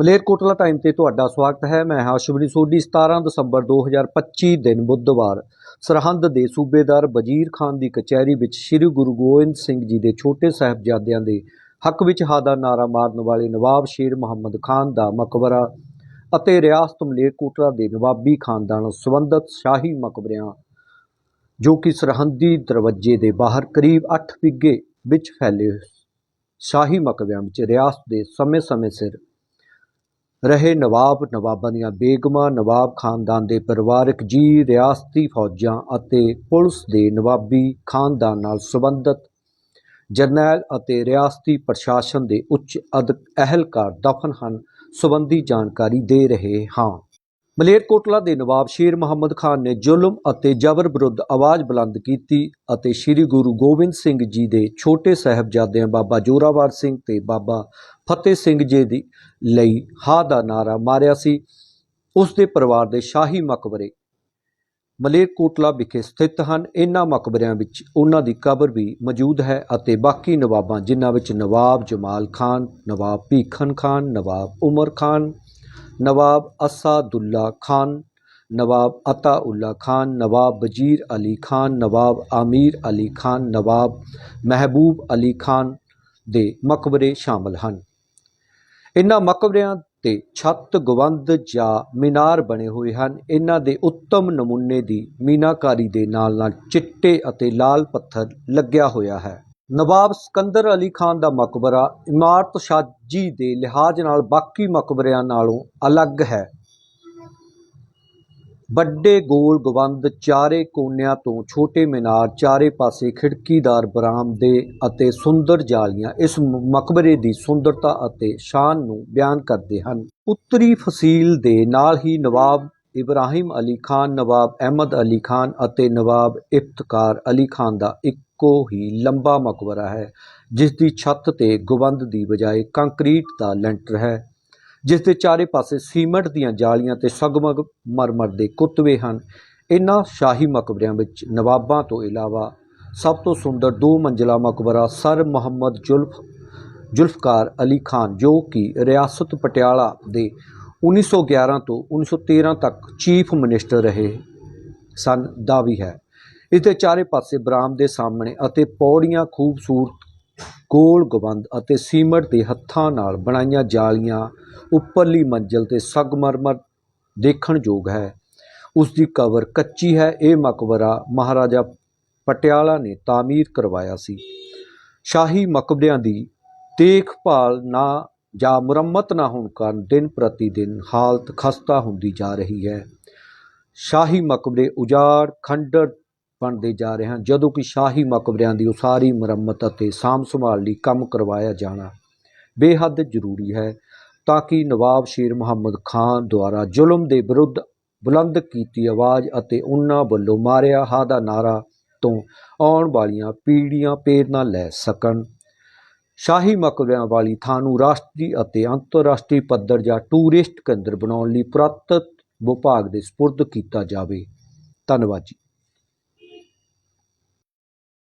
Malerkotla time ਤੇ ਤੁਹਾਡਾ ਸਵਾਗਤ ਹੈ। ਮੈਂ ਹਾਂ ਸ਼ੁਭਨੀ ਸੋਢੀ 17 ਦਸੰਬਰ 2025 ਦਿਨ ਬੁੱਧਵਾਰ। ਸਰਹੰਦ ਦੇ ਸੂਬੇਦਾਰ ਵਜ਼ੀਰ ਖਾਨ ਦੀ ਕਚਹਿਰੀ ਵਿੱਚ ਸ੍ਰੀ ਗੁਰੂ ਗੋਬਿੰਦ ਸਿੰਘ ਜੀ ਦੇ ਛੋਟੇ ਸਾਹਿਬਜ਼ਾਦਿਆਂ ਦੇ ਹੱਕ ਵਿੱਚ ਹਾਦਾ ਨਾਰਾ ਮਾਰਨ ਵਾਲੇ ਨਵਾਬ ਸ਼ੇਰ ਮੁਹੰਮਦ ਖਾਨ ਦਾ ਮਕਬਰਾ ਅਤੇ ਰਿਆਸਤ ਮਲੇਰਕੋਟਲਾ ਦੇ ਨਵਾਬੀ ਖਾਨਦਾਨ ਨਾਲ ਸੰਬੰਧਿਤ ਸ਼ਾਹੀ ਮਕਬਰਿਆਂ, ਜੋ ਕਿ ਸਰਹੰਦੀ ਦਰਵਾਜ਼ੇ ਦੇ ਬਾਹਰ ਕਰੀਬ 8 ਵਿੱਗੇ ਵਿੱਚ ਫੈਲੇ ਸ਼ਾਹੀ ਮਕਬਰਿਆਂ ਵਿੱਚ ਰਿਆਸਤ ਦੇ ਸਮੇਂ-ਸਮੇਂ ਸਿਰ ਰਹੇ ਨਵਾਬ ਨਵਾਬਾਂ ਦੀਆਂ ਬੇਗਮਾਂ, ਨਵਾਬ ਖਾਨਦਾਨ ਦੇ ਪਰਿਵਾਰਕ ਜੀ ਰਿਆਸਤੀ ਫੌਜਾਂ ਅਤੇ ਪੁਲਿਸ ਦੇ ਨਵਾਬੀ ਖਾਨਦਾਨ ਨਾਲ ਸੰਬੰਧਿਤ ਜਰਨੈਲ ਅਤੇ ਰਿਆਸਤੀ ਪ੍ਰਸ਼ਾਸਨ ਦੇ ਉੱਚ ਅਧ, ਅਹਿਲਕਾਰ ਦਫਨ ਹਨ, ਸਬੰਧੀ ਜਾਣਕਾਰੀ ਦੇ ਰਹੇ ਹਾਂ। ਮਲੇਰਕੋਟਲਾ ਦੇ ਨਵਾਬ ਸ਼ੇਰ ਮੁਹੰਮਦ ਖਾਨ ਨੇ ਜ਼ੁਲਮ ਅਤੇ ਜ਼ਬਰ ਵਿਰੁੱਧ ਆਵਾਜ਼ ਬੁਲੰਦ ਕੀਤੀ ਅਤੇ ਸ੍ਰੀ ਗੁਰੂ ਗੋਬਿੰਦ ਸਿੰਘ ਜੀ ਦੇ ਛੋਟੇ ਸਾਹਿਬਜ਼ਾਦਿਆਂ ਬਾਬਾ ਜੋਰਾਵਰ ਸਿੰਘ ਤੇ ਬਾਬਾ ਫਤਿਹ ਸਿੰਘ ਜੀ ਦੀ ਲਈ ਹਾ ਦਾ ਨਾਰਾ ਮਾਰਿਆ ਸੀ। ਉਸ ਦੇ ਪਰਿਵਾਰ ਦੇ ਸ਼ਾਹੀ ਮਕਬਰੇ ਮਲੇਰਕੋਟਲਾ ਵਿਖੇ ਸਥਿਤ ਹਨ। ਇਹਨਾਂ ਮਕਬਰਿਆਂ ਵਿੱਚ ਉਹਨਾਂ ਦੀ ਕਬਰ ਵੀ ਮੌਜੂਦ ਹੈ ਅਤੇ ਬਾਕੀ ਨਵਾਬਾਂ, ਜਿਨ੍ਹਾਂ ਵਿੱਚ ਨਵਾਬ ਜਮਾਲ ਖਾਨ, ਨਵਾਬ ਭੀਖਨ ਖਾਨ, ਨਵਾਬ ਉਮਰ ਖਾਨ, ਨਵਾਬ ਅਸਾਦੁੱਲਾ ਖਾਨ, ਨਵਾਬ ਅਤਾਉੱਲਾ ਖਾਨ, ਨਵਾਬ ਵਜ਼ੀਰ ਅਲੀ ਖਾਨ, ਨਵਾਬ ਆਮੀਰ ਅਲੀ ਖਾਨ, ਨਵਾਬ ਮਹਿਬੂਬ ਅਲੀ ਖਾਨ ਦੇ ਮਕਬਰੇ ਸ਼ਾਮਲ ਹਨ। ਇਹਨਾਂ ਮਕਬਰਿਆਂ ਤੇ ਛੱਤ, ਗਵੰਦ ਜਾਂ ਮੀਨਾਰ ਬਣੇ ਹੋਏ ਹਨ। ਇਹਨਾਂ ਦੇ ਉੱਤਮ ਨਮੂਨੇ ਦੀ ਮੀਨਾਕਾਰੀ ਦੇ ਨਾਲ ਨਾਲ ਚਿੱਟੇ ਅਤੇ ਲਾਲ ਪੱਥਰ ਲੱਗਿਆ ਹੋਇਆ ਹੈ। ਨਵਾਬ ਸਿਕੰਦਰ ਅਲੀ ਖਾਨ ਦਾ ਮਕਬਰਾ ਇਮਾਰਤ ਸਾਜੀ ਦੇ ਲਿਹਾਜ਼ ਨਾਲ ਬਾਕੀ ਮਕਬਰਿਆਂ ਨਾਲੋਂ ਅਲੱਗ ਹੈ। ਵੱਡੇ ਗੋਲ ਗਵੰਦ ਚਾਰੇ ਕੋਨਿਆਂ ਤੋਂ ਛੋਟੇ ਮੀਨਾਰ, ਚਾਰੇ ਪਾਸੇ ਖਿੜਕੀਦਾਰ ਬਰਾਮਦੇ ਅਤੇ ਸੁੰਦਰ ਜਾਲੀਆਂ ਇਸ ਮਕਬਰੇ ਦੀ ਸੁੰਦਰਤਾ ਅਤੇ ਸ਼ਾਨ ਨੂੰ ਬਿਆਨ ਕਰਦੇ ਹਨ। ਉੱਤਰੀ ਫਸੀਲ ਦੇ ਨਾਲ ਹੀ ਨਵਾਬ ਇਬਰਾਹਿਮ ਅਲੀ ਖਾਨ, ਨਵਾਬ ਅਹਿਮਦ ਅਲੀ ਖਾਨ ਅਤੇ ਨਵਾਬ ਇਫਤਕਾਰ ਅਲੀ ਖਾਨ ਦਾ ਇੱਕੋ ਹੀ ਲੰਬਾ ਮਕਬਰਾ ਹੈ, ਜਿਸ ਦੀ ਛੱਤ ਤੇ ਗਵੰਦ ਦੀ ਬਜਾਏ ਕੰਕਰੀਟ ਦਾ ਲੈਂਟਰ ਹੈ। ਜਿਸ ਦੇ ਚਾਰੇ ਪਾਸੇ ਸੀਮੈਂਟ ਦੀਆਂ ਜਾਲੀਆਂ ਤੇ ਸਗਮਗ ਮਰਮਰ ਦੇ ਕੁੱਤਵੇ ਹਨ। ਇਨ੍ਹਾਂ ਸ਼ਾਹੀ ਮਕਬਰਿਆਂ ਵਿੱਚ ਨਵਾਬਾਂ ਤੋਂ ਇਲਾਵਾ ਸਭ ਤੋਂ ਸੁੰਦਰ ਦੋ ਮੰਜ਼ਲਾ ਮਕਬਰਾ ਸਰ ਮੁਹੰਮਦ ਜ਼ੁਲਫ, ਜ਼ੁਲਫਕਾਰ ਅਲੀ ਖਾਨ, ਜੋ ਕਿ ਰਿਆਸਤ ਪਟਿਆਲਾ ਦੇ 1911 ਤੋਂ 1913 ਤੱਕ ਚੀਫ ਮਿਨਿਸਟਰ ਰਹੇ ਸਨ, ਦਾ ਵੀ ਹੈ। ਇਸ ਦੇ ਚਾਰੇ ਪਾਸੇ ਬਰਾਮ ਦੇ ਸਾਹਮਣੇ ਅਤੇ ਪੌੜੀਆਂ ਖੂਬਸੂਰਤ ਗੋਲ ਗਵੰਦ ਅਤੇ ਸੀਮਟ ਦੇ ਹੱਥਾਂ ਨਾਲ ਬਣਾਈਆਂ ਜਾਲੀਆਂ ਉੱਪਰਲੀ ਮੰਜ਼ਲ ਤੇ ਸੰਗਮਰਮਰ ਦੇਖਣਯੋਗ ਹੈ। ਉਸ ਦੀ ਕਬਰ ਕੱਚੀ ਹੈ। ਇਹ ਮਕਬਰਾ ਮਹਾਰਾਜਾ ਪਟਿਆਲਾ ਨੇ ਤਾਮੀਰ ਕਰਵਾਇਆ ਸੀ। ਸ਼ਾਹੀ ਮਕਬਰਿਆਂ ਦੀ ਦੇਖਭਾਲ ਨਾ ਜਾਂ ਮੁਰੰਮਤ ਨਾ ਹੋਣ ਕਾਰਨ ਦਿਨ ਪ੍ਰਤੀ ਦਿਨ ਹਾਲਤ ਖਸਤਾ ਹੁੰਦੀ ਜਾ ਰਹੀ ਹੈ। ਸ਼ਾਹੀ ਮਕਬਰੇ ਉਜਾੜ, ਖੰਡਰ ਬਣਦੇ ਜਾ ਰਹੇ ਹਨ। ਜਦੋਂ ਕਿ ਸ਼ਾਹੀ ਮਕਬਰਿਆਂ ਦੀ ਉਸਾਰੀ, ਮੁਰੰਮਤ ਅਤੇ ਸਾਂਭ ਸੰਭਾਲ ਲਈ ਕੰਮ ਕਰਵਾਇਆ ਜਾਣਾ ਬੇਹੱਦ ਜ਼ਰੂਰੀ ਹੈ ਤਾਂ ਕਿ ਨਵਾਬ ਸ਼ੇਰ ਮੁਹੰਮਦ ਖਾਨ ਦੁਆਰਾ ਜ਼ੁਲਮ ਦੇ ਵਿਰੁੱਧ ਬੁਲੰਦ ਕੀਤੀ ਆਵਾਜ਼ ਅਤੇ ਉਹਨਾਂ ਵੱਲੋਂ ਮਾਰਿਆ ਹਾ ਦਾ ਨਾਰਾ ਤੋਂ ਆਉਣ ਵਾਲੀਆਂ ਪੀੜ੍ਹੀਆਂ ਪ੍ਰੇਰਨਾ ਲੈ ਸਕਣ। ਸ਼ਾਹੀ ਮਕਬਰਿਆਂ ਵਾਲੀ ਥਾਂ ਨੂੰ ਰਾਸ਼ਟਰੀ ਅਤੇ ਅੰਤਰਰਾਸ਼ਟਰੀ ਪੱਧਰ ਜਾਂ ਟੂਰਿਸਟ ਕੇਂਦਰ ਬਣਾਉਣ ਲਈ ਪੁਰਾਤਤ ਵਿਭਾਗ ਦੇ ਸਪੁਰਦ ਕੀਤਾ ਜਾਵੇ। ਧੰਨਵਾਦ ਜੀ।